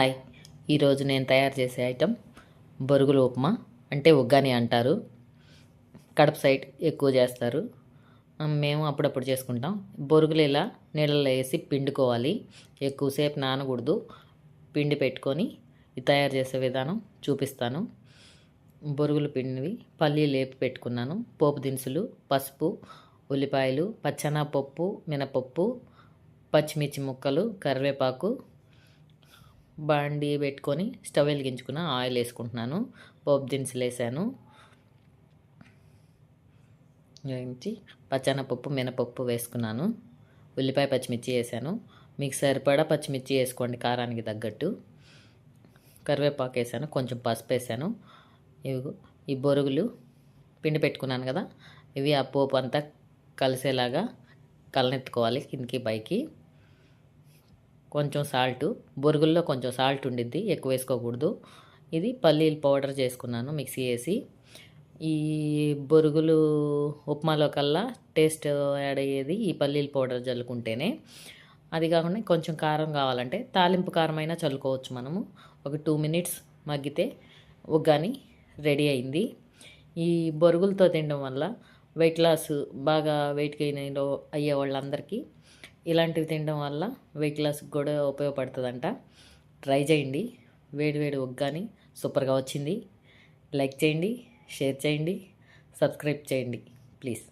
Hi. ఈరోజు నేను తయారు చేసే ఐటెం బొరుగుల ఉప్మా. అంటే ఉగ్గాని అంటారు. కడప సైడ్ ఎక్కువ చేస్తారు. మేము అప్పుడప్పుడు చేసుకుంటాం. బొరుగులు ఇలా నీళ్ళలో వేసి పిండుకోవాలి. ఎక్కువసేపు నానకూడదు. పిండి పెట్టుకొని తయారు చేసే విధానం చూపిస్తాను. బొరుగులు పిండివి పల్లీలు లేపి పెట్టుకున్నాను. పోపు దినుసులు పసుపు ఉల్లిపాయలు పచ్చనపప్పు మినపప్పు పచ్చిమిర్చి ముక్కలు కరివేపాకు బాండి పెట్టుకొని స్టవ్ వెలిగించుకున్న ఆయిల్ వేసుకుంటున్నాను. పోపు దినుసులు వేసాను. వేయించి పచ్చనపప్పు మినపప్పు వేసుకున్నాను. ఉల్లిపాయ పచ్చిమిర్చి వేసాను. మీకు సరిపడా పచ్చిమిర్చి వేసుకోండి కారానికి తగ్గట్టు. కరివేపాకు వేసాను కొంచెం పసుపు వేసాను. ఇవి ఈ బొరుగులు పిండి పెట్టుకున్నాను కదా ఇవి ఆ పోపు అంతా కలిసేలాగా కలనెత్తుకోవాలి కిందికి పైకి. కొంచెం సాల్ట్ బొరుగుల్లో కొంచెం సాల్ట్ ఉండిద్ది ఎక్కువ వేసుకోకూడదు. ఇది పల్లీలు పౌడర్ చేసుకున్నాను మిక్సీ వేసి ఈ బొరుగులు ఉప్మాలో కల్లా టేస్ట్ యాడ్ అయ్యేది ఈ పల్లీల పౌడర్ చల్లుకుంటేనే అది కాకుండా కొంచెం కారం కావాలంటే తాలింపు కారం అయినా చల్లుకోవచ్చు మనము. ఒక టూ మినిట్స్ మగ్గితే ఉగ్గాని రెడీ అయింది. ఈ బొరుగులతో తినడం వల్ల వెయిట్ లాస్ బాగా వెయిట్ గెయిన్ అయిన అయ్యే వాళ్ళందరికీ ఇలాంటివి తినడం వల్ల వెయిట్ లాస్కి కూడా ఉపయోగపడుతుందంట. ట్రై చేయండి. వేడి వేడి సూపర్గా వచ్చింది. లైక్ చేయండి షేర్ చేయండి సబ్స్క్రైబ్ చేయండి ప్లీజ్